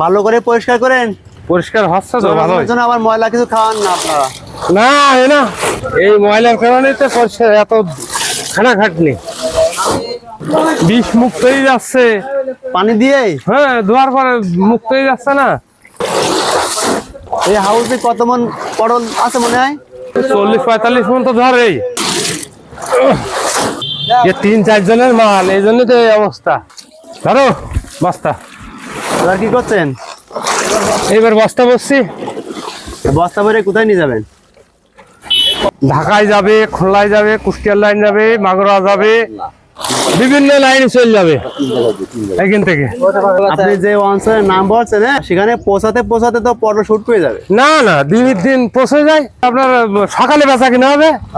ভালো করে পরিষ্কার করেন। পরিষ্কার হচ্ছে তো ভালো জন্য আবার ময়লা কিছু খাওয়ান না আপনারা। না এ না। এই ময়লার কারণে তো পরিষ্কার এত খানা খাটনি বিষ মুক্ত হয়ে যাচ্ছে। পানি দিয়ে? হ্যাঁ ধোয়ার পরে মুক্ত হয়ে যাচ্ছে না। এই হাউসে কত মন পটল আছে মনে হয়? চল্লিশ পঁয়তাল্লিশ মন তো ধরেই। এই তিন চারজনের মাল এই জন্য তো এই অবস্থা। ধরো বস্তা। এবার কি করছেন? এইবার বস্তা বসছি। বস্তা ভরে কোথায় নিয়ে যাবেন? ঢাকায় যাবে খোলায় যাবে কুষ্টিয়ার লাইন যাবে মাগুরা যাবে। বিভিন্ন লাইনে চলে যাবে। এখান থেকে। আপনি যে অঞ্চলের নাম বলছেন হ্যাঁ, সেখানে পৌঁছাতে পৌঁছাতে তো পটল শুট পেয়ে যাবে। না না দিনের দিন পৌঁছে যায়। আপনার সকালে বেচা কিনা হবে।